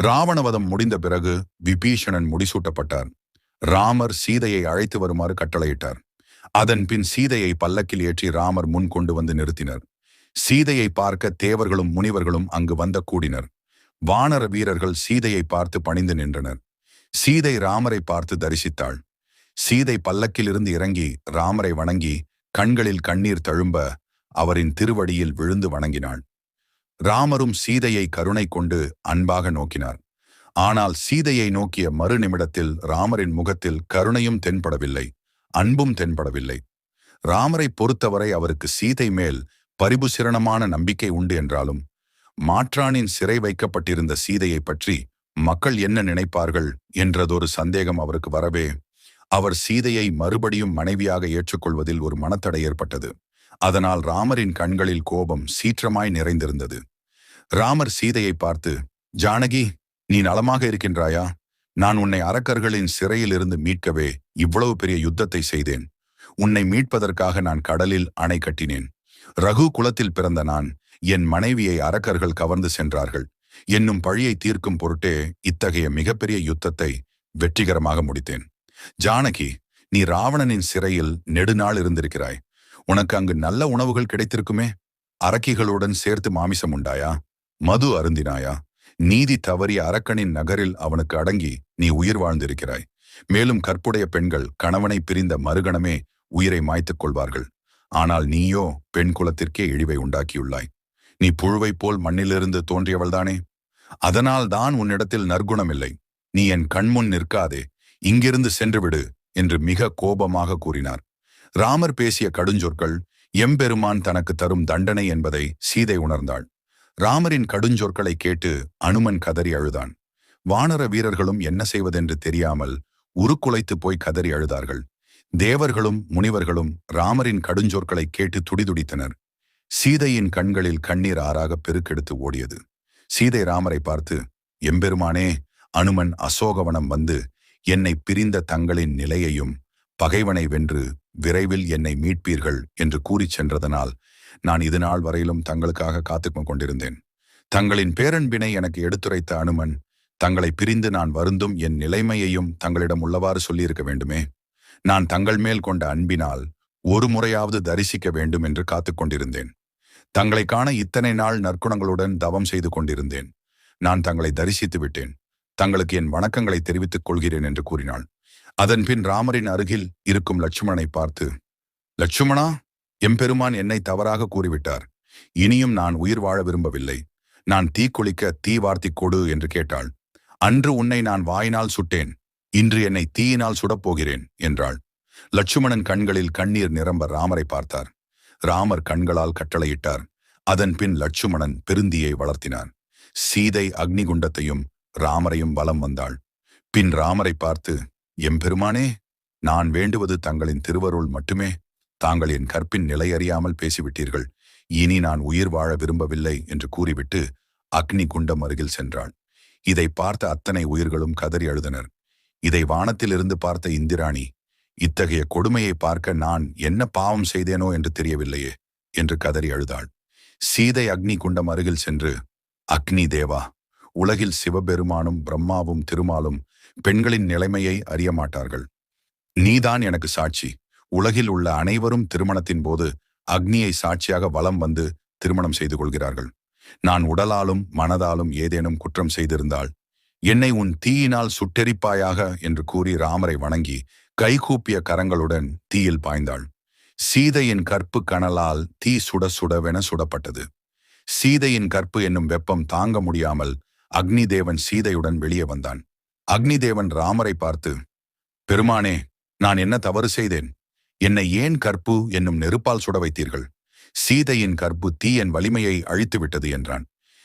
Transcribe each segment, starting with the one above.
ராவணவதம் முடிந்த பிறகு விபீஷணன் முடிசூட்டப்பட்டார். ராமர் சீதையை அழைத்து வருமாறு கட்டளையிட்டார். அதன் பின் சீதையை பல்லக்கில் ஏற்றி ராமர் முன் கொண்டு வந்து நிறுத்தினர். சீதையை பார்க்க தேவர்களும் முனிவர்களும் அங்கு வந்த கூடினர். வானர வீரர்கள் சீதையை பார்த்து பணிந்து நின்றனர். சீதை ராமரை பார்த்து தரிசித்தாள். சீதை பல்லக்கிலிருந்து இறங்கி ராமரை வணங்கி கண்களில் கண்ணீர் தழும்ப அவரின் திருவடியில் விழுந்து வணங்கினாள். ராமரும் சீதையை கருணை கொண்டு அன்பாக நோக்கினார். ஆனால் சீதையை நோக்கிய மறு நிமிடத்தில் ராமரின் முகத்தில் கருணையும் தென்படவில்லை அன்பும் தென்படவில்லை. ராமரை பொறுத்தவரை அவருக்கு சீதை மேல் பரிபுசிரணமான நம்பிக்கை உண்டு என்றாலும் மாற்றானின் சிறை வைக்கப்பட்டிருந்த சீதையை பற்றி மக்கள் என்ன நினைப்பார்கள் என்றதொரு சந்தேகம் அவருக்கு வரவே அவர் சீதையை மறுபடியும் மனைவியாக ஏற்றுக்கொள்வதில் ஒரு மனத்தடை ஏற்பட்டது. அதனால் ராமரின் கண்களில் கோபம் சீற்றமாய் நிறைந்திருந்தது. ராமர் சீதையை பார்த்து ஜானகி நீ நலமாக இருக்கின்றாயா? நான் உன்னை அரக்கர்களின் சிறையிலிருந்து மீட்கவே இவ்வளவு பெரிய யுத்தத்தை செய்தேன். உன்னை மீட்பதற்காக நான் கடலில் அணை கட்டினேன். ரகு குலத்தில் பிறந்த நான் என் மனைவியை அரக்கர்கள் கவர்ந்து சென்றார்கள். என்னும் பழியை தீர்க்கும் பொருட்டே இத்தகைய மிகப்பெரிய யுத்தத்தை வெற்றிகரமாக முடித்தேன். ஜானகி நீ ராவணனின் சிறையில் நெடுநாள் இருந்திருக்கிறாய். உனக்கு அங்கு நல்ல உணவுகள் கிடைத்திருக்குமே? அரக்கிகளுடன் சேர்த்து மாமிசம் உண்டாயா? மது அருந்தினாயா? நீதி தவறிய அரக்கனின் நகரில் அவனுக்கு அடங்கி நீ உயிர் வாழ்ந்திருக்கிறாய். மேலும் கற்புடைய பெண்கள் கணவனை பிரிந்த மறுகணமே உயிரை மாய்த்துக் கொள்வார்கள். ஆனால் நீயோ பெண் குலத்திற்கே இழிவை உண்டாக்கியுள்ளாய். நீ புழுவை போல் மண்ணிலிருந்து தோன்றியவள்தானே? அதனால் தான் உன்னிடத்தில் நற்குணமில்லை. நீ என் கண்முன் நிற்காதே. இங்கிருந்து சென்றுவிடு என்று மிக கோபமாக கூறினார். ராமர் பேசிய கடுஞ்சொற்கள் எம்பெருமான் தனக்கு தரும் தண்டனை என்பதை சீதை உணர்ந்தாள். ராமரின் கடுஞ்சொற்களை கேட்டு அனுமன் கதறி அழுதான். வானர வீரர்களும் என்ன செய்வதென்று தெரியாமல் உருக்குலைத்து போய் கதறி அழுதார்கள். தேவர்களும் முனிவர்களும் ராமரின் கடுஞ்சொற்களை கேட்டு துடிதுடித்தனர். சீதையின் கண்களில் கண்ணீர் ஆறாக பெருக்கெடுத்து ஓடியது. சீதை ராமரை பார்த்து எம்பெருமானே அனுமன் அசோகவனம் வந்து என்னை பிரிந்த தங்களின் நிலையையும் பகைவனை வென்று விரைவில் என்னை மீட்பீர்கள் என்று கூறிச் சென்றதனால் நான் இது நாள் வரையிலும் தங்களுக்காக காத்து கொண்டிருந்தேன். தங்களின் பேரன்பினை எனக்கு எடுத்துரைத்த அனுமன் தங்களை பிரிந்து நான் வருந்தும் என் நிலைமையையும் தங்களிடம் உள்ளவாறு சொல்லியிருக்க வேண்டுமே. நான் தங்கள் மேல் கொண்ட அன்பினால் ஒரு முறையாவது தரிசிக்க வேண்டும் என்று காத்துக் கொண்டிருந்தேன். தங்களை காண இத்தனை நாள் நற்குணங்களுடன் தவம் செய்து கொண்டிருந்தேன். நான் தங்களை தரிசித்து விட்டேன் தங்களுக்கு என் வணக்கங்களை தெரிவித்துக் கொள்கிறேன் என்று கூறினாள். அதன்பின் ராமரின் அருகில் இருக்கும் லட்சுமணனை பார்த்து லட்சுமணா எம்பெருமான் என்னை தவறாக கூறிவிட்டார். இனியும் நான் உயிர் வாழ விரும்பவில்லை. நான் தீக்குளிக்க தீ வார்த்திக் கொடு என்று கேட்டாள். அன்று உன்னை நான் வாயினால் சுட்டேன். இன்று என்னை தீயினால் சுடப்போகிறேன் என்றாள். லட்சுமணன் கண்களில் கண்ணீர் நிரம்ப ராமரை பார்த்தார். ராமர் கண்களால் கட்டளையிட்டார். அதன் பின் லட்சுமணன் பெருந்தியை வளர்த்தினார். சீதை அக்னிகுண்டத்தையும் ராமரையும் வலம் வந்தாள். பின் ராமரை பார்த்து எம்பெருமானே நான் வேண்டுவது தங்களின் திருவருள் மட்டுமே. தாங்கள் என் கற்பின் நிலையறியாமல் பேசிவிட்டீர்கள். இனி நான் உயிர் வாழ விரும்பவில்லை என்று கூறிவிட்டு அக்னி குண்டம் அருகில் சென்றாள். இதை பார்த்த அத்தனை உயிர்களும் கதறி அழுதனர். இதை வானத்திலிருந்து பார்த்த இந்திராணி இத்தகைய கொடுமையை பார்க்க நான் என்ன பாவம் செய்தேனோ என்று தெரியவில்லையே என்று கதறி அழுதாள். சீதை அக்னி குண்டம் அருகில் சென்று அக்னி தேவா உலகில் சிவபெருமானும் பிரம்மாவும் திருமாலும் பெண்களின் நிலைமையை அறிய மாட்டார்கள். நீதான் எனக்கு சாட்சி. உலகில் உள்ள அனைவரும் திருமணத்தின் போது அக்னியை சாட்சியாக வலம் வந்து திருமணம் செய்து கொள்கிறார்கள். நான் உடலாலும் மனதாலும் ஏதேனும் குற்றம் செய்திருந்தால் என்னை உன் தீயினால் சுட்டெரிப்பாயாக என்று கூறி ராமரை வணங்கி கைகூப்பிய கரங்களுடன் தீயில் பாய்ந்தாள். சீதையின் கற்பு கனலால் தீ சுட சுடவென சுடப்பட்டது. சீதையின் கற்பு என்னும் வெப்பம் தாங்க முடியாமல் அக்னி தேவன் சீதையுடன் வெளியே வந்தான். அக்னிதேவன் ராமரை பார்த்து பெருமானே நான் என்ன தவறு செய்தேன்? என்னை ஏன் கற்பு என்னும் நெருப்பால் சுட வைத்தீர்கள்? சீதையின் கற்பு தீயன் வலிமையை அழித்துவிட்டது என்றான்.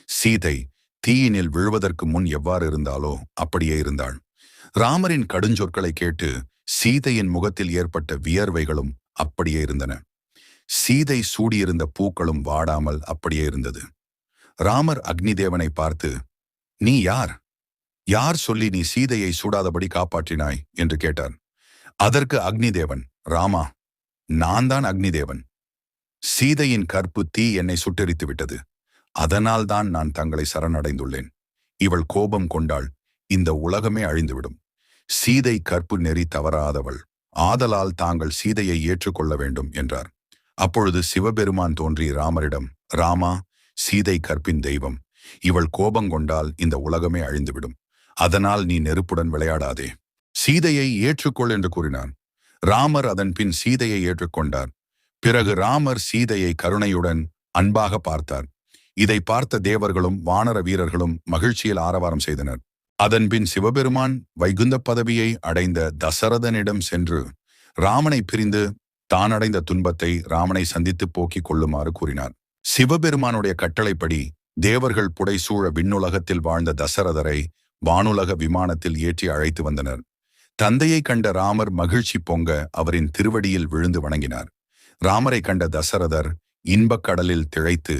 சீதை தீயினில் விழுவதற்கு முன் எவ்வாறு இருந்தாலோ அப்படியே இருந்தாள். ராமரின் கடுஞ்சொற்களை கேட்டு சீதையின் முகத்தில் ஏற்பட்ட வியர்வைகளும் அப்படியே இருந்தன. சீதை சூடியிருந்த பூக்களும் வாடாமல் அப்படியே இருந்தது. ராமர் அக்னிதேவனை பார்த்து நீ யார்? யார் சொல்லி நீ சீதையை சூடாதபடி காப்பாற்றினாய்? என்று கேட்டார் அதற்கு அக்னிதேவன் ராமா நான் தான் அக்னிதேவன். சீதையின் கற்பு தீ என்னை சுட்டெரித்து விட்டது. அதனால்தான் நான் தங்களை சரணடைந்துள்ளேன். இவள் கோபம் கொண்டாள். இந்த உலகமே அழிந்துவிடும். சீதை கற்பு நெறி தவறாதவள். ஆதலால் தாங்கள் சீதையை ஏற்றுக்கொள்ள வேண்டும் என்றார். அப்பொழுது சிவபெருமான் தோன்றி ராமரிடம் ராமா சீதை கற்பின் தெய்வம். இவள் கோபங்கொண்டால் இந்த உலகமே அழிந்துவிடும். அதனால் நீ நெருப்புடன் விளையாடாதே. சீதையை ஏற்றுக்கொள் என்று கூறினான். ராமர் அதன் பின் சீதையை ஏற்றுக்கொண்டார். பிறகு ராமர் சீதையை கருணையுடன் அன்பாக பார்த்தார். இதை பார்த்த தேவர்களும் வானர வீரர்களும் மகிழ்ச்சியில் ஆரவாரம் செய்தனர். அதன்பின் சிவபெருமான் வைகுந்த பதவியை அடைந்த தசரதனிடம் சென்று ராமனை பிரிந்து தான் அடைந்த துன்பத்தை ராமனை சந்தித்து போக்கிக் கொள்ளுமாறு கூறினார். சிவபெருமானுடைய கட்டளைப்படி தேவர்கள் புடைசூழ விண்ணுலகத்தில் வாழ்ந்த தசரதரை வானுலக விமானத்தில் ஏற்றி அழைத்து வந்தனர். தந்தையை கண்ட ராமர் மகிழ்ச்சி பொங்க அவரின் திருவடியில் விழுந்து வணங்கினார். ராமரை கண்ட தசரதர் இன்பக் கடலில் திளைத்து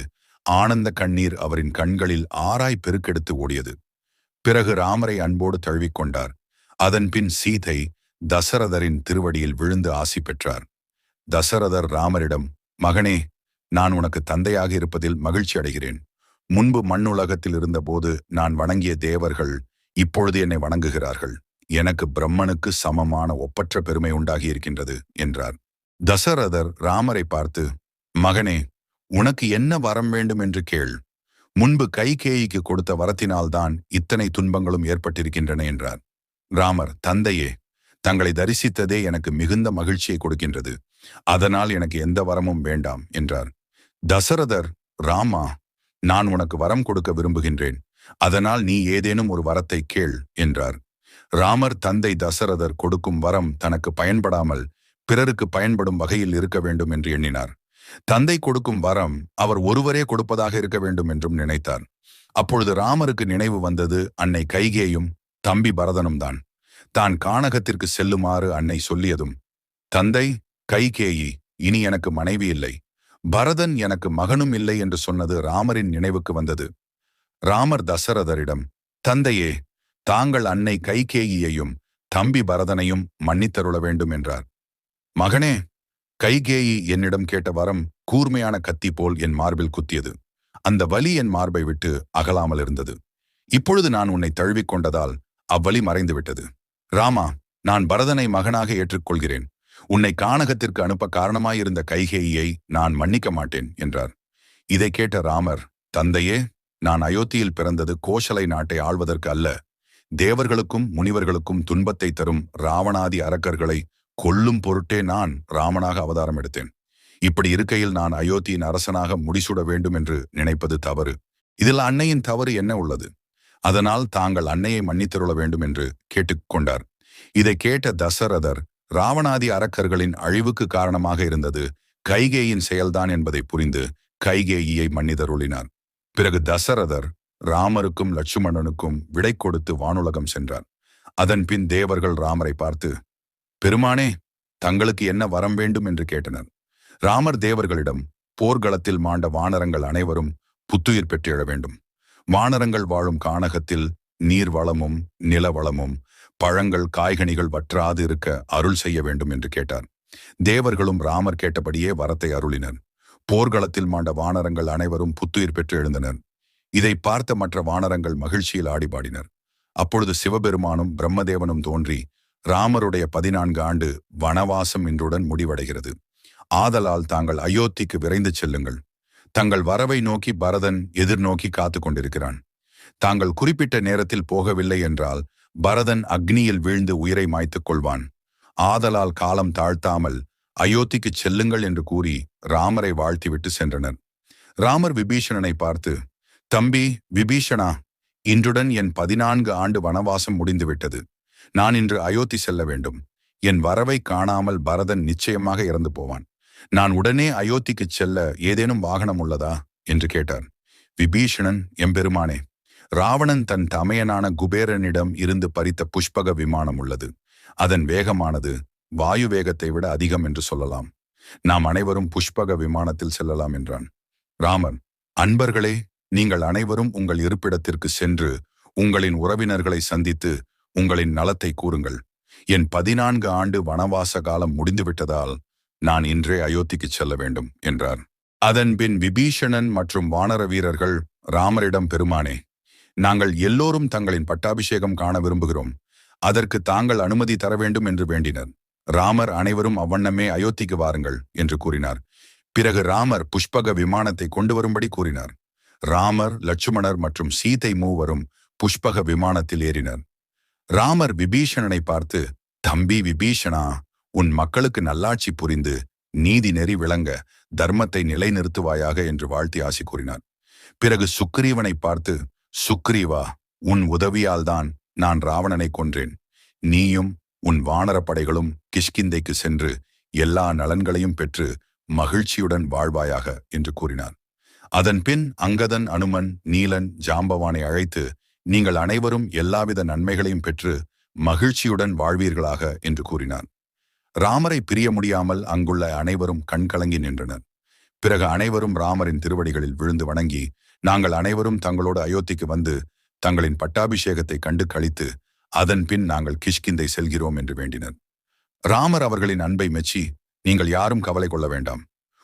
ஆனந்த கண்ணீர் அவரின் கண்களில் ஆராய் பெருக்கெடுத்து ஓடியது. பிறகு ராமரை அன்போடு தழுவிக்கொண்டார் அதன்பின் சீதை தசரதரின் திருவடியில் விழுந்து ஆசி பெற்றார். தசரதர் ராமரிடம் மகனே நான் உனக்கு தந்தையாக இருப்பதில் மகிழ்ச்சி அடைகிறேன். முன்பு மண்ணுலகத்தில் இருந்தபோது நான் வணங்கிய தேவர்கள் இப்பொழுது என்னை வணங்குகிறார்கள். எனக்கு பிரம்மனுக்கு சமமான ஒப்பற்ற பெருமை உண்டாகி இருக்கின்றது என்றார். தசரதர் ராமரை பார்த்து மகனே உனக்கு என்ன வரம் வேண்டும் என்று கேள். முன்பு கைகேயிக்கு கொடுத்த வரத்தினால்தான் இத்தனை துன்பங்களும் ஏற்பட்டிருக்கின்றன என்றார். ராமர் தந்தையே தங்களை தரிசித்ததே எனக்கு மிகுந்த மகிழ்ச்சியை கொடுக்கின்றது. அதனால் எனக்கு எந்த வரமும் வேண்டாம் என்றார். தசரதர் ராமா நான் உனக்கு வரம் கொடுக்க விரும்புகின்றேன். அதனால் நீ ஏதேனும் ஒரு வரத்தை கேள் என்றார். ராமர் தந்தை தசரதர் கொடுக்கும் வரம் தனக்கு பயன்படாமல் பிறருக்கு பயன்படும் வகையில் இருக்க வேண்டும் என்று எண்ணினார். தந்தை கொடுக்கும் வரம் அவர் ஒருவரே கொடுப்பதாக இருக்க வேண்டும் என்றும் நினைத்தார். அப்பொழுது ராமருக்கு நினைவு வந்தது அன்னை கைகேயும் தம்பி பரதனும் தான் தான் கானகத்திற்கு செல்லுமாறு அன்னை சொல்லியதும் தந்தை கைகேயி இனி எனக்கு மனைவி இல்லை. பரதன் எனக்கு மகனும் இல்லை என்று சொன்னது ராமரின் நினைவுக்கு வந்தது. ராமர் தசரதரிடம் தந்தையே தாங்கள் அன்னை கைகேயியையும் தம்பி பரதனையும் மன்னித்தருள வேண்டும் என்றார். மகனே கைகேயி என்னிடம் கேட்ட வரம் கூர்மையான கத்தி போல் என் மார்பில் குத்தியது. அந்த வலி என் மார்பை விட்டு அகலாமல் இருந்தது. இப்பொழுது நான் உன்னை தழுவிக்கொண்டதால் அவ்வலி மறைந்துவிட்டது ராமா நான் பரதனை மகனாக ஏற்றுக்கொள்கிறேன். உன்னை கானகத்திற்கு அனுப்ப காரணமாயிருந்த கைகேயியை நான் மன்னிக்க மாட்டேன் என்றார். இதை கேட்ட ராமர் தந்தையே நான் அயோத்தியில் பிறந்தது கோஷலை நாட்டை ஆள்வதற்கு அல்ல. தேவர்களுக்கும் முனிவர்களுக்கும் துன்பத்தை தரும் ராவணாதி அரக்கர்களை கொல்லும் பொருட்டே நான் ராமனாக அவதாரம் எடுத்தேன். இப்படி இருக்கையில் நான் அயோத்தியின் அரசனாக முடிசூட வேண்டும் என்று நினைப்பது தவறு. இதில் அன்னையின் தவறு என்ன உள்ளது? அதனால் தாங்கள் அன்னையை மன்னித்தருள வேண்டும் என்று கேட்டுக்கொண்டார் இதை கேட்ட தசரதர் ராவணாதி அரக்கர்களின் அழிவுக்கு காரணமாக இருந்தது கைகேயின் செயல்தான் என்பதை புரிந்து கைகேயியை மன்னிதருளினார். பிறகு தசரதர் ராமருக்கும் லட்சுமணனுக்கும் விடை கொடுத்து வானுலகம் சென்றார். அதன் பின் தேவர்கள் ராமரை பார்த்து பெருமானே தங்களுக்கு என்ன வரம் வேண்டும்? என்று கேட்டனர். ராமர் தேவர்களிடம் போர்க்களத்தில் மாண்ட வானரங்கள் அனைவரும் புத்துயிர் பெற்றெழ வேண்டும். வானரங்கள் வாழும் கானகத்தில் நீர் வளமும் நில வளமும் பழங்கள் காய்கனிகள் வற்றாது இருக்க அருள் செய்ய வேண்டும் என்று கேட்டார். தேவர்களும் ராமர் கேட்டபடியே வரத்தை அருளினர். போர்க்களத்தில் மாண்ட வானரங்கள் அனைவரும் புத்துயிர் பெற்று எழுந்தனர். இதை பார்த்த மற்ற வானரங்கள் மகிழ்ச்சியில் ஆடிபாடினர் அப்பொழுது சிவபெருமானும் பிரம்மதேவனும் தோன்றி ராமருடைய பதினான்கு ஆண்டு வனவாசம் இன்றுடன் முடிவடைகிறது. ஆதலால் தாங்கள் அயோத்திக்கு விரைந்து செல்லுங்கள். தங்கள் வரவை நோக்கி பரதன் எதிர்நோக்கி காத்து கொண்டிருக்கிறான். தாங்கள் குறிப்பிட்ட நேரத்தில் போகவில்லை என்றால் பரதன் அக்னியில் வீழ்ந்து உயிரை மாய்த்துக் கொள்வான். ஆதலால் காலம் தாழ்த்தாமல் அயோத்திக்கு செல்லுங்கள் என்று கூறி ராமரை வாழ்த்திவிட்டு சென்றனர். ராமர் விபீஷணனை பார்த்து தம்பி விபீஷணா இன்றுடன் என் பதினான்கு ஆண்டு வனவாசம் முடிந்துவிட்டது. நான் இன்று அயோத்தி செல்ல வேண்டும். என் வரவை காணாமல் பரதன் நிச்சயமாக இறந்து போவான். நான் உடனே அயோத்திக்குச் செல்ல ஏதேனும் வாகனம் உள்ளதா? என்று கேட்டார். விபீஷணன் எம்பெருமானே ராவணன் தன் தமையனான குபேரனிடம் இருந்து பறித்த புஷ்பக விமானம் உள்ளது. அதன் வேகமானது வாயு வேகத்தை விட அதிகம் என்று சொல்லலாம். நாம் அனைவரும் புஷ்பக விமானத்தில் செல்லலாம் என்றான். ராமன் அன்பர்களே நீங்கள் அனைவரும் உங்கள் இருப்பிடத்திற்கு சென்று உங்களின் உறவினர்களை சந்தித்து உங்களின் நலத்தை கூறுங்கள். என் பதினான்கு ஆண்டு வனவாச காலம் முடிந்துவிட்டதால் நான் இன்றே அயோத்திக்கு செல்ல வேண்டும் என்றார். அதன்பின் விபீஷணன் மற்றும் வானர வீரர்கள் ராமரிடம் பெருமானே நாங்கள் எல்லோரும் தங்களின் பட்டாபிஷேகம் காண விரும்புகிறோம். அதற்கு தாங்கள் அனுமதி தர வேண்டும் என்று வேண்டினர். ராமர் அனைவரும் அவ்வண்ணமே அயோத்திக்கு வாருங்கள் என்று கூறினார். பிறகு ராமர் புஷ்பக விமானத்தை கொண்டு வரும்படி கூறினார். ராமர் லட்சுமணர் மற்றும் சீதை மூவரும் புஷ்பக விமானத்தில் ஏறினர். ராமர் விபீஷணனை பார்த்து தம்பி விபீஷணா உன் மக்களுக்கு நல்லாட்சி புரிந்து நீதி நெறி விளங்க தர்மத்தை நிலைநிறுத்துவாயாக என்று வாழ்த்தி ஆசி கூறினார். பிறகு சுக்ரீவனை பார்த்து சுக்ரீவா உன் உதவியால்தான் நான் ராவணனை கொன்றேன். நீயும் உன் வானரப்படைகளும் கிஷ்கிந்தைக்கு சென்று எல்லா நலன்களையும் பெற்று மகிழ்ச்சியுடன் வாழ்வாயாக என்று கூறினார் அதன்பின் அங்கதன் அனுமன் நீலன் ஜாம்பவானை அழைத்து நீங்கள் அனைவரும் எல்லாவித நன்மைகளையும் பெற்று மகிழ்ச்சியுடன் வாழ்வீர்களாக என்று கூறினார் ராமரை பிரிய முடியாமல் அங்குள்ள அனைவரும் கண்கலங்கி நின்றனர். பிறகு அனைவரும் ராமரின் திருவடிகளில் விழுந்து வணங்கி நாங்கள் அனைவரும் தங்களோடு அயோத்திக்கு வந்து தங்களின் பட்டாபிஷேகத்தை கண்டு கழித்து அதன் பின் நாங்கள் கிஷ்கிந்தை செல்கிறோம் என்று வேண்டினர். ராமர் அவர்களின் அன்பை மெச்சி நீங்கள் யாரும் கவலை கொள்ள வேண்டாம்.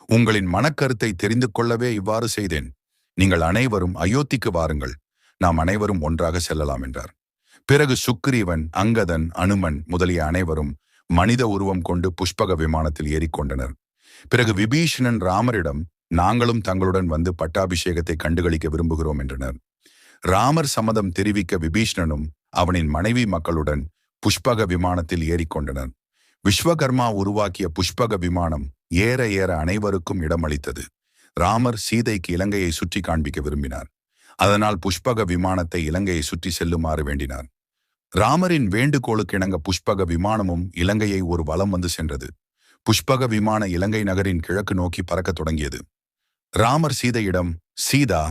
உங்களின் மனக்கருத்தை தெரிந்து கொள்ளவே இவ்வாறு செய்தேன். நீங்கள் அனைவரும் அயோத்திக்கு வாருங்கள். நாம் அனைவரும் ஒன்றாக செல்லலாம் என்றார். பிறகு சுக்ரீவன் அங்கதன் அனுமன் முதலிய அனைவரும் மனித உருவம் கொண்டு புஷ்பக விமானத்தில் ஏறிக்கொண்டனர். பிறகு விபீஷணன் ராமரிடம் நாங்களும் தங்களுடன் வந்து பட்டாபிஷேகத்தை கண்டுகளிக்க விரும்புகிறோம் என்றனர். ராமர் சம்மதம் தெரிவிக்க விபீஷ்ணனும் அவனின் மனைவி மக்களுடன் புஷ்பக விமானத்தில் ஏறிக்கொண்டனர். விஸ்வகர்மா உருவாக்கிய புஷ்பக விமானம் ஏற ஏற அனைவருக்கும் இடமளித்தது. ராமர் சீதைக்கு இலங்கையை சுற்றி காண்பிக்க விரும்பினார். அதனால் புஷ்பக விமானத்தை இலங்கையை சுற்றி செல்லுமாறு வேண்டினார். ராமரின் வேண்டுகோளுக்கு இணங்க புஷ்பக விமானமும் இலங்கையை ஒரு வலம் வந்து சென்றது. புஷ்பக விமான இலங்கை நகரின் கிழக்கு நோக்கி பறக்கத் தொடங்கியது. ராமர் சீதையிடம் சீதா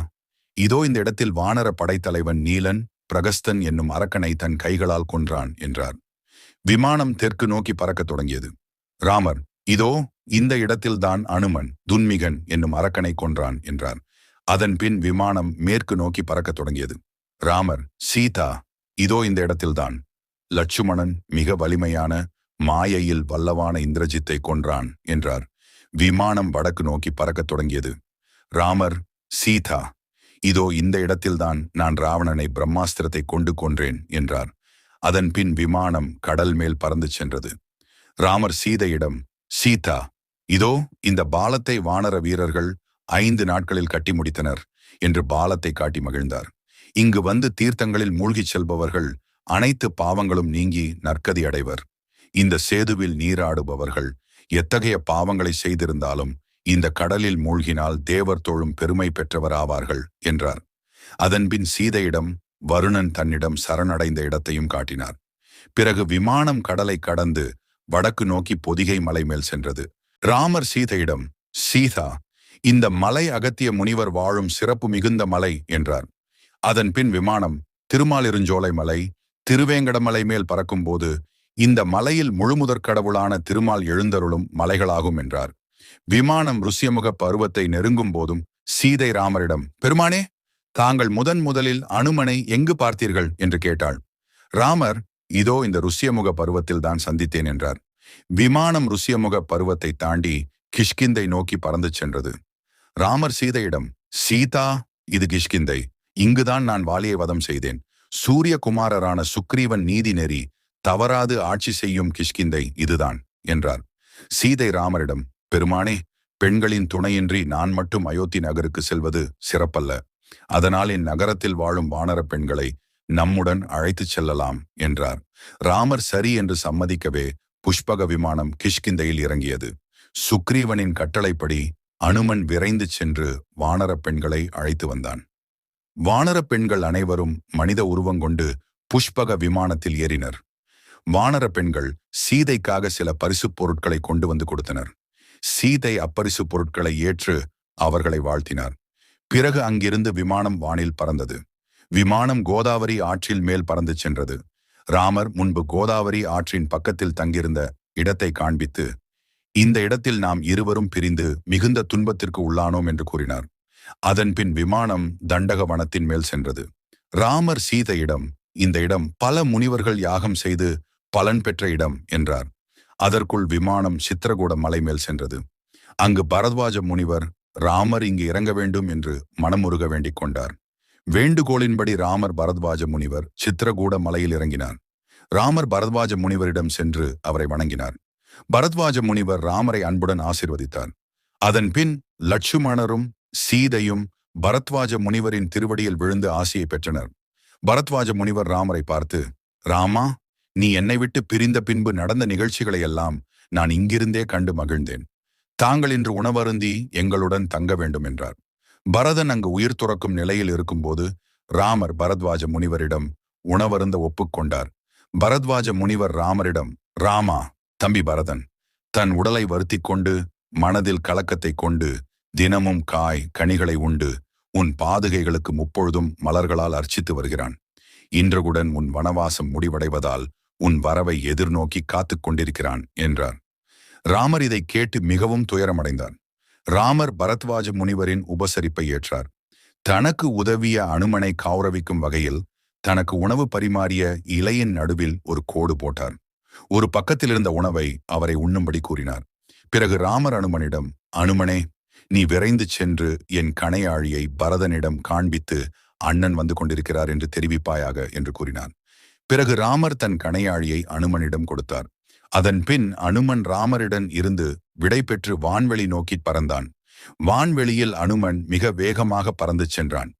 இதோ இந்த இடத்தில் வானர படைத்தலைவன் நீலன் பிரகஸ்தன் என்னும் அரக்கனை தன் கைகளால் கொன்றான் என்றார். விமானம் தெற்கு நோக்கி பறக்கத் தொடங்கியது. ராமர் இதோ இந்த இடத்தில்தான் அனுமன் துன்மிகன் என்னும் அரக்கனை கொன்றான் என்றார். அதன் பின் விமானம் மேற்கு நோக்கி பறக்கத் தொடங்கியது. ராமர் சீதா இதோ இந்த இடத்தில்தான். லட்சுமணன் மிக வலிமையான மாயையில் வல்லவான இந்திரஜித்தை கொன்றான் என்றார். விமானம் வடக்கு நோக்கி பறக்கத் தொடங்கியது. ராமர் சீதா இதோ இந்த இடத்தில்தான் நான் ராவணனை பிரம்மாஸ்திரத்தை கொண்டு கொன்றேன் என்றார். அதன் பின் விமானம் கடல் மேல் பறந்து சென்றது. ராமர் சீதையிடம் சீதா இதோ இந்த பாலத்தை வானர வீரர்கள் ஐந்து நாட்களில் கட்டி முடித்தனர் என்று பாலத்தை காட்டி மகிழ்ந்தார். இங்கு வந்து தீர்த்தங்களில் மூழ்கிச் செல்பவர்கள் அனைத்து பாவங்களும் நீங்கி நற்கதி அடைவர். இந்த சேதுவில் நீராடுபவர்கள் எத்தகைய பாவங்களை செய்திருந்தாலும் இந்த கடலில் மூழ்கினால் தேவர் தோழும் பெருமை பெற்றவர் ஆவார்கள் என்றார். அதன்பின் சீதையிடம் வருணன் தன்னிடம் சரணடைந்த இடத்தையும் காட்டினார். பிறகு விமானம் கடலை கடந்து வடக்கு நோக்கி பொதிகை மலை மேல் சென்றது. ராமர் சீதையிடம் சீதா இந்த மலை அகத்திய முனிவர் வாழும் சிறப்பு மிகுந்த மலை என்றார். அதன் பின் விமானம் திருமாலிருஞ்சோலை மலை திருவேங்கடமலை மேல் பறக்கும்போது இந்த மலையில் முழுமுதற் கடவுளான திருமால் எழுந்தருளும் மலைகளாகும் என்றார். விமானம் ருசியமுக பருவத்தை நெருங்கும் போதும் சீதை ராமரிடம் பெருமானே தாங்கள் முதன் முதலில் அனுமனை எங்கு பார்த்தீர்கள்? என்று கேட்டாள். ராமர் இதோ இந்த ருசியமுக பருவத்தில் தான் சந்தித்தேன் என்றார். விமானம் ருசியமுக பருவத்தை தாண்டி கிஷ்கிந்தை நோக்கி பறந்து சென்றது. ராமர் சீதையிடம் சீதா இது கிஷ்கிந்தை. இங்குதான் நான் வாலியை வதம் செய்தேன். சூரியகுமாரரான சுக்ரீவன் நீதி நெறி. தவறாது ஆட்சி செய்யும் கிஷ்கிந்தை இதுதான் என்றார். சீதை ராமரிடம் பெருமானே பெண்களின் துணையின்றி நான் மட்டும் அயோத்தி நகருக்கு செல்வது சிறப்பல்ல. அதனால் என் நகரத்தில் வாழும் வானர பெண்களை நம்முடன் அழைத்துச் செல்லலாம் என்றார். ராமர் சரி என்று சம்மதிக்கவே புஷ்பக விமானம் கிஷ்கிந்தையில் இறங்கியது. சுக்ரீவனின் கட்டளைப்படி அனுமன் விரைந்து சென்று வானர பெண்களை அழைத்து வந்தான். வானர பெண்கள் அனைவரும் மனித உருவங்கொண்டு புஷ்பக விமானத்தில் ஏறினர். வானர பெண்கள் சீதைக்காக சில பரிசுப் பொருட்களை கொண்டு வந்து கொடுத்தனர். சீதை அப்பரிசுப் பொருட்களை ஏற்று அவர்களை வாழ்த்தினார். பிறகு அங்கிருந்து விமானம் வானில் பறந்தது. விமானம் கோதாவரி ஆற்றில் மேல் பறந்து சென்றது. ராமர் முன்பு கோதாவரி ஆற்றின் பக்கத்தில் தங்கியிருந்த இடத்தை காண்பித்து இந்த இடத்தில் நாம் இருவரும் பிரிந்து மிகுந்த துன்பத்திற்கு உள்ளானோம் என்று கூறினார். அதன் பின் விமானம் தண்டக வனத்தின் மேல் சென்றது. ராமர் சீதையிடம் இந்த இடம் பல முனிவர்கள் யாகம் செய்து பலன் பெற்ற இடம் என்றார். அதற்குள் விமானம் சித்திரகூட மலை மேல் சென்றது. அங்கு பரத்வாஜ முனிவர் ராமர் இங்கு இறங்க வேண்டும் என்று மனமுருக வேண்டிக் கொண்டார். வேண்டுகோளின்படி ராமர் பரத்வாஜ முனிவர் சித்திரகூட மலையில் இறங்கினார். ராமர் பரத்வாஜ முனிவரிடம் சென்று அவரை வணங்கினார். பரத்வாஜ முனிவர் ராமரை அன்புடன் ஆசிர்வதித்தார். அதன் பின் லட்சுமணரும் சீதையும் பரத்வாஜ முனிவரின் திருவடியில் விழுந்து ஆசியை பெற்றனர். பரத்வாஜ முனிவர் ராமரை பார்த்து ராமா நீ என்னை விட்டு பிரிந்த பின்பு நடந்த நிகழ்ச்சிகளை எல்லாம் நான் இங்கிருந்தே கண்டு மகிழ்ந்தேன். தாங்கள் இன்று உணவருந்தி எங்களுடன் தங்க வேண்டும் என்றார். பரதன் அங்கு உயிர் துறக்கும் நிலையில் இருக்கும்போது ராமர் பரத்வாஜ முனிவரிடம் உணவருந்த ஒப்புக்கொண்டார் பரத்வாஜ முனிவர் ராமரிடம் ராமா தம்பி பரதன் தன் உடலை வருத்தி கொண்டு மனதில் கலக்கத்தை கொண்டு தினமும் காய் கனிகளை உண்டு உன் பாதுகைகளுக்கு முப்பொழுதும் மலர்களால் அர்ச்சித்து வருகிறான். இன்றுகுடன் உன் வனவாசம் முடிவடைவதால் உன் வரவை எதிர்நோக்கி காத்துக் கொண்டிருக்கிறான் என்றார். ராமர் இதை கேட்டு மிகவும் துயரமடைந்தார் ராமர் பரத்வாஜ முனிவரின் உபசரிப்பை ஏற்றார். தனக்கு உதவிய அனுமனை கௌரவிக்கும் வகையில் தனக்கு உணவு பரிமாறிய இலையின் நடுவில் ஒரு கோடு போட்டார். ஒரு பக்கத்தில் இருந்த உணவை அவரை உண்ணும்படி கூறினார். பிறகு ராமர் அனுமனிடம் அனுமனே நீ விரைந்து சென்று என் கணையாழியை பரதனிடம் காண்பித்து அண்ணன் வந்து கொண்டிருக்கிறார் என்று தெரிவிப்பாயாக? என்று கூறினார். பிறகு ராமர் தன் கணையாழியை அனுமனிடம் கொடுத்தார். அதன்பின் அனுமன் ராமரிடன் இருந்து விடை பெற்று வான்வெளி நோக்கி பறந்தான். வான்வெளியில் அனுமன் மிக வேகமாக பறந்து சென்றான்.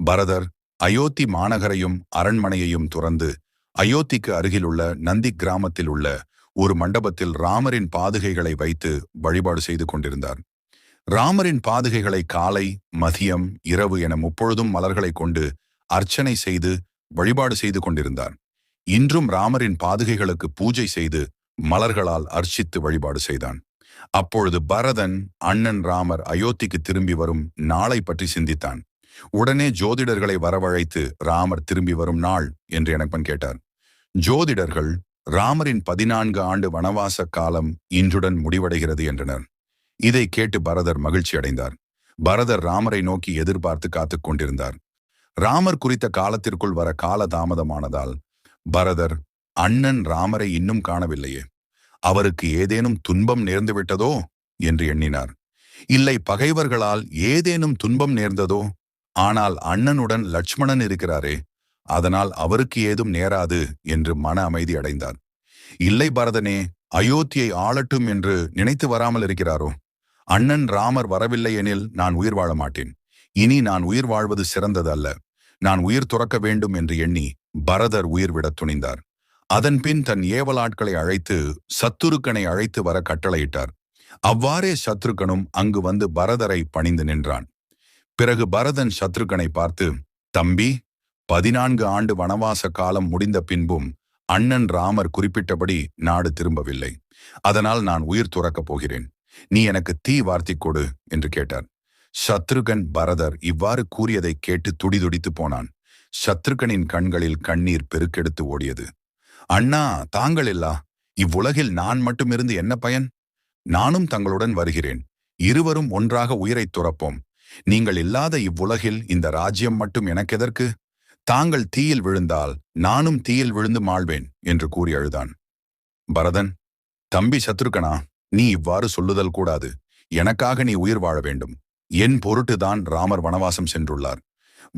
பரதர் அயோத்தி மாநகரையும் அரண்மனையையும் துறந்து அயோத்திக்கு அருகிலுள்ள நந்தி கிராமத்தில் உள்ள ஒரு மண்டபத்தில் ராமரின் பாதுகைகளை வைத்து வழிபாடு செய்து கொண்டிருந்தார். ராமரின் பாதுகைகளை காலை மதியம் இரவு என முப்பொழுதும் மலர்களை கொண்டு அர்ச்சனை செய்து வழிபாடு செய்து கொண்டிருந்தார். இன்றும் ராமரின் பாதுகைகளுக்கு பூஜை செய்து மலர்களால் அர்ச்சித்து வழிபாடு செய்தான். அப்பொழுது பரதன் அண்ணன் ராமர் அயோத்திக்கு திரும்பி வரும் நாளை பற்றி சிந்தித்தான். உடனே ஜோதிடர்களை வரவழைத்து ராமர் திரும்பி வரும் நாள் என்று எனப்பன் கேட்டார். ஜோதிடர்கள் ராமரின் பதினான்கு ஆண்டு வனவாச காலம் இன்றுடன் முடிவடைகிறது என்றனர். இதை கேட்டு பரதர் மகிழ்ச்சி அடைந்தார். பரதர் ராமரை நோக்கி எதிர்பார்த்து காத்துக் கொண்டிருந்தார். ராமர் குறித்த காலத்திற்குள் வர கால தாமதமானதால் பரதர் அண்ணன் ராமரை இன்னும் காணவில்லையே. அவருக்கு ஏதேனும் துன்பம் நேர்ந்து விட்டதோ என்று எண்ணினார். இல்லை பகைவர்களால் ஏதேனும் துன்பம் நேர்ந்ததோ? ஆனால் அண்ணனுடன் லட்சுமணன் இருக்கிறாரே அதனால் அவருக்கு ஏதும் நேராது என்று மன அமைதி அடைந்தார். இல்லை பரதனே அயோத்தியை ஆளட்டும் என்று நினைத்து வராமல் இருக்கிறாரோ? அண்ணன் ராமர் வரவில்லை எனில் நான் உயிர் வாழ மாட்டேன். இனி நான் உயிர் வாழ்வது சிறந்தது அல்ல நான் உயிர் துறக்க வேண்டும் என்று எண்ணி பரதர் உயிர் விடத் துணிந்தார். அதன்பின் தன் ஏவலாட்களை அழைத்து சத்துருக்கனை அழைத்து வர கட்டளையிட்டார். அவ்வாறே சத்ருக்கனும் அங்கு வந்து பரதரை பணிந்து நின்றான். பிறகு பரதன் சத்ருக்கனை பார்த்து தம்பி பதினான்கு ஆண்டு வனவாச காலம் முடிந்த பின்பும் அண்ணன் ராமர் குறிப்பிட்டபடி நாடு திரும்பவில்லை. அதனால் நான் உயிர் துறக்கப் போகிறேன். நீ எனக்கு தீ வார்த்தி கொடு என்று கேட்டார். சத்ருகன் பரதர் இவ்வாறு கூறியதை கேட்டு துடிதுடித்து போனான். சத்ருகனின் கண்களில் கண்ணீர் பெருக்கெடுத்து ஓடியது. அண்ணா தாங்கள் இல்லா. இவ்வுலகில் நான் மட்டும் இருந்து என்ன பயன்? நானும் தங்களுடன் வருகிறேன். இருவரும் ஒன்றாக உயிரைத் துறப்போம். நீங்கள் இல்லாத இவ்வுலகில் இந்த ராஜ்யம் மட்டும் எனக்கெதற்கு? தாங்கள் தீயில் விழுந்தால் நானும் தீயில் விழுந்து மாழ்வேன் என்று கூறி அழுதான். பரதன் தம்பி சத்ருகனா நீ இவ்வாறு சொல்லுதல் கூடாது. எனக்காக நீ உயிர் வாழ வேண்டும். என் பொருட்டுதான் ராமர் வனவாசம் சென்றுள்ளார்.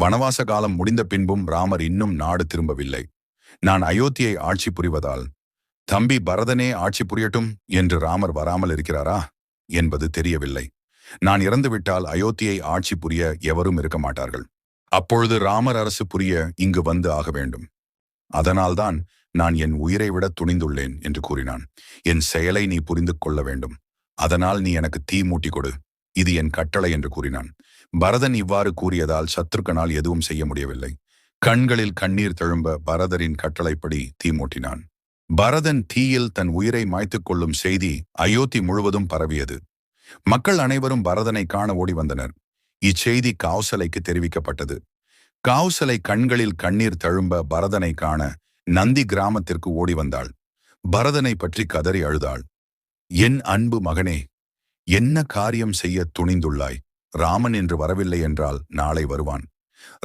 வனவாச காலம் முடிந்த பின்பும் ராமர் இன்னும் நாடு திரும்பவில்லை. நான் அயோத்தியை ஆட்சி புரிவதால் தம்பி பரதனே ஆட்சி புரியட்டும் என்று ராமர் வராமல் இருக்கிறாரா என்பது தெரியவில்லை. நான் இறந்துவிட்டால் அயோத்தியை ஆட்சி புரிய எவரும் இருக்க மாட்டார்கள். அப்பொழுது ராமர் அரசு புரிய இங்கு வந்து ஆக வேண்டும். அதனால்தான் நான் என் உயிரை விட துணிந்துள்ளேன் என்று கூறினான். என் செயலை நீ புரிந்து கொள்ள வேண்டும். அதனால் நீ எனக்கு தீ மூட்டி கொடு. இது என் கட்டளை என்று கூறினான். பரதன் இவ்வாறு கூறியதால் சத்ருக்கனால் எதுவும் செய்ய முடியவில்லை. கண்களில் கண்ணீர் தழும்ப பரதரின் கட்டளைப்படி தீ மூட்டினான். பரதன் தீயில் தன் உயிரை மாய்த்துக் கொள்ளும் செய்தி அயோத்தி முழுவதும் பரவியது. மக்கள் அனைவரும் பரதனை காண ஓடி வந்தனர். இச்செய்தி காவுசலைக்கு தெரிவிக்கப்பட்டது. காவுசலை கண்களில் கண்ணீர் தழும்ப பரதனை காண நந்தி கிராமத்திற்கு ஓடி வந்தாள். பரதனை பற்றி கதறி அழுதாள். என் அன்பு மகனே என்ன காரியம் செய்ய துணிந்துள்ளாய்? ராமன் என்று வரவில்லை என்றால் நாளை வருவான்.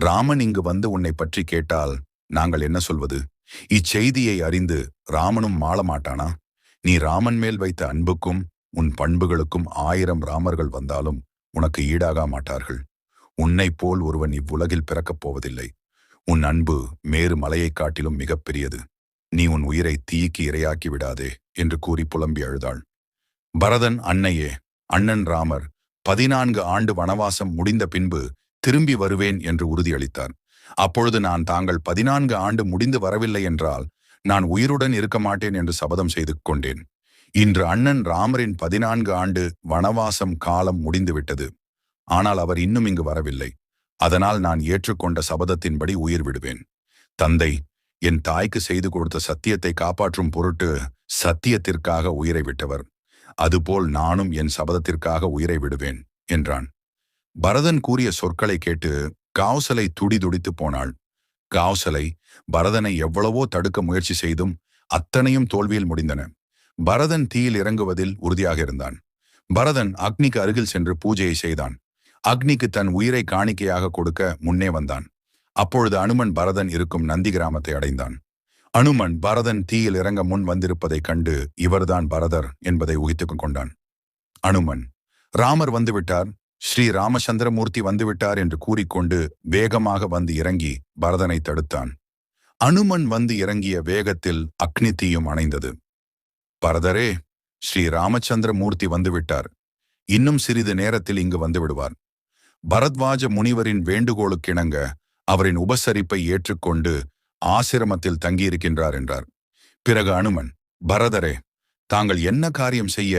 ராமன் இங்கு வந்து உன்னை பற்றி கேட்டால் நாங்கள் என்ன சொல்வது? இச்செய்தியை அறிந்து ராமனும் மாள மாட்டானா நீ ராமன் மேல் வைத்த அன்புக்கும் உன் பண்புகளுக்கும் ஆயிரம் ராமர்கள் வந்தாலும் உனக்கு ஈடாக மாட்டார்கள். உன்னைப் போல் ஒருவன் இவ்வுலகில் பிறக்கப் போவதில்லை. உன் அன்பு மேறு மலையைக் காட்டிலும் மிகப்பெரியது நீ உன் உயிரை தீக்கு இரையாக்கி விடாதே என்று கூறி புலம்பி அழுதாள். பரதன் அன்னையே அண்ணன் ராமர் பதினான்கு ஆண்டு வனவாசம் முடிந்த பின்பு திரும்பி வருவேன் என்று உறுதியளித்தார் அப்பொழுது நான் தாங்கள் பதினான்கு ஆண்டு முடிந்து வரவில்லை என்றால் நான் உயிருடன் இருக்க மாட்டேன் என்று சபதம் செய்து கொண்டேன். இன்று அண்ணன் ராமரின் பதினான்கு ஆண்டு வனவாசம் காலம் முடிந்துவிட்டது ஆனால் அவர் இன்னும் இங்கு வரவில்லை. அதனால் நான் ஏற்றுக்கொண்ட சபதத்தின்படி உயிர் விடுவேன். தந்தை என் தாய்க்கு செய்து கொடுத்த சத்தியத்தை காப்பாற்றும் பொருட்டு சத்தியத்திற்காக உயிரை விட்டவர். அதுபோல் நானும் என் சபதத்திற்காக உயிரை விடுவேன் என்றான். பரதன் கூறிய சொற்களை கேட்டு காவசலை துடிதுடித்து போனாள். காவசலை பரதனை எவ்வளவோ தடுக்க முயற்சி செய்தும் அத்தனையும் தோல்வியில் முடிந்தன. பரதன் தீயில் இறங்குவதில் உறுதியாக இருந்தான். பரதன் அக்னிக்கு அருகில் சென்று பூஜையை செய்தான். அக்னிக்கு தன் உயிரை காணிக்கையாக கொடுக்க முன்னே வந்தான். அப்பொழுது அனுமன் பரதன் இருக்கும் நந்தி கிராமத்தை அடைந்தான். அனுமன் பரதன் தீயில் இறங்க முன் வந்திருப்பதைக் கண்டு இவர்தான் பரதர் என்பதை உகித்துக் கொண்டான். அனுமன் ராமர் வந்துவிட்டார் ஸ்ரீ ராமச்சந்திரமூர்த்தி வந்துவிட்டார் என்று கூறிக்கொண்டு வேகமாக வந்து இறங்கி பரதனை தடுத்தான். அனுமன் வந்து இறங்கிய வேகத்தில் அக்னி தீயும் அணைந்தது. பரதரே ஸ்ரீ ராமச்சந்திரமூர்த்தி வந்துவிட்டார். இன்னும் சிறிது நேரத்தில் இங்கு வந்துவிடுவார். பரத்வாஜ முனிவரின் வேண்டுகோளுக்கிணங்க அவரின் உபசரிப்பை ஏற்றுக்கொண்டு ஆசிரமத்தில் தங்கியிருக்கின்றார் என்றார். பிறகு அனுமன் பரதரே தாங்கள் என்ன காரியம் செய்ய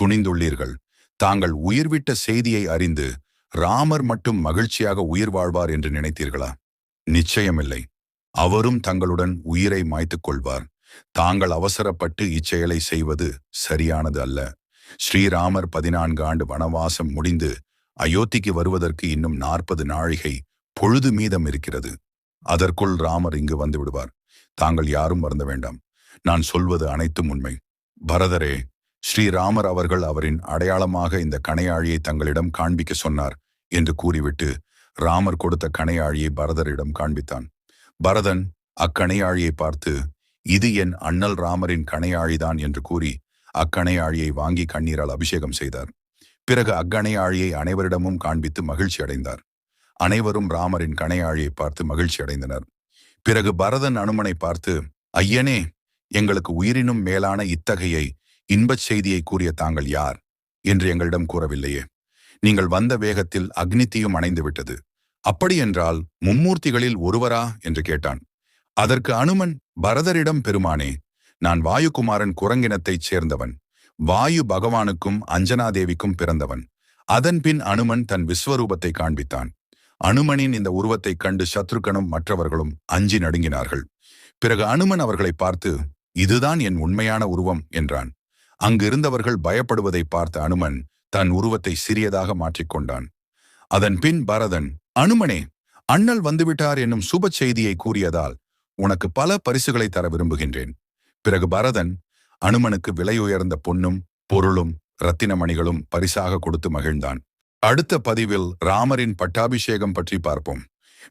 துணிந்துள்ளீர்கள்? தாங்கள் உயிர்விட்ட செய்தியை அறிந்து ராமர் மட்டும் மகிழ்ச்சியாக உயிர் வாழ்வார் என்று நினைத்தீர்களா? நிச்சயமில்லை. அவரும் தங்களுடன் உயிரை மாய்த்துக் கொள்வார். தாங்கள் அவசரப்பட்டு இச்செயலை செய்வது சரியானது அல்ல. ஸ்ரீராமர் பதினான்கு ஆண்டு வனவாசம் முடிந்து அயோத்திக்கு வருவதற்கு இன்னும் நாற்பது நாழிகை பொழுது மீதம் இருக்கிறது. அதற்குள் ராமர் இங்கு வந்து விடுவார். தாங்கள் யாரும் வருந்த வேண்டாம். நான் சொல்வது அனைத்தும் உண்மை. பரதரே ஸ்ரீராமர் அவர்கள் அவரின் அடையாளமாக இந்த கணையாழியை தங்களிடம் காண்பிக்க சொன்னார் என்று கூறிவிட்டு ராமர் கொடுத்த கணையாழியை பரதரிடம் காண்பித்தான். பரதன் அக்கணையாழியை பார்த்து இது என் அண்ணல் ராமரின் கணையாழிதான் என்று கூறி அக்கணையாழியை வாங்கி கண்ணீரால் அபிஷேகம் செய்தார். பிறகு அக்கணையாழியை அனைவரிடமும் காண்பித்து மகிழ்ச்சி அடைந்தார். அனைவரும் ராமரின் கணையாழியை பார்த்து மகிழ்ச்சி அடைந்தனர். பிறகு பரதன் அனுமனை பார்த்து ஐயனே எங்களுக்கு உயிரினும் மேலான இத்தகையை இன்பச் செய்தியை கூறிய தாங்கள் யார்? என்று எங்களிடம் கூறவில்லையே. நீங்கள் வந்த வேகத்தில் அக்னித்தியும் அணைந்து விட்டது அப்படியென்றால் மும்மூர்த்திகளில் ஒருவரா? என்று கேட்டான். அதற்கு அனுமன் பரதரிடம் பெருமானே நான் வாயுகுமாரன் குரங்கினத்தைச் சேர்ந்தவன். வாயு பகவானுக்கும் அஞ்சனாதேவிக்கும் பிறந்தவன். அதன்பின் அனுமன் தன் விஸ்வரூபத்தை காண்பித்தான். அனுமனின் இந்த உருவத்தைக் கண்டு சத்ருக்கனும் மற்றவர்களும் அஞ்சி நடுங்கினார்கள். பிறகு அனுமன் அவர்களை பார்த்து இதுதான் என் உண்மையான உருவம் என்றான். அங்கிருந்தவர்கள் பயப்படுவதை பார்த்த அனுமன் தன் உருவத்தை சிறியதாக மாற்றிக்கொண்டான் அதன் பின் பரதன் அனுமனே அண்ணல் வந்துவிட்டார் என்னும் சுப செய்தியை கூறியதால் உனக்கு பல பரிசுகளை தர விரும்புகின்றேன். பிறகு பரதன் அனுமனுக்கு விலையுயர்ந்த பொன்னும் பொருளும் இரத்தினமணிகளும் பரிசாக கொடுத்து மகிழ்ந்தான். அடுத்த பதிவில் ராமரின் பட்டாபிஷேகம் பற்றி பார்ப்போம்.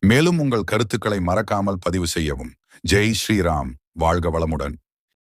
மேலும் உங்கள் கருத்துக்களை மறக்காமல் பதிவு செய்யவும். ஜெய் ஸ்ரீராம். வாழ்க வளமுடன்.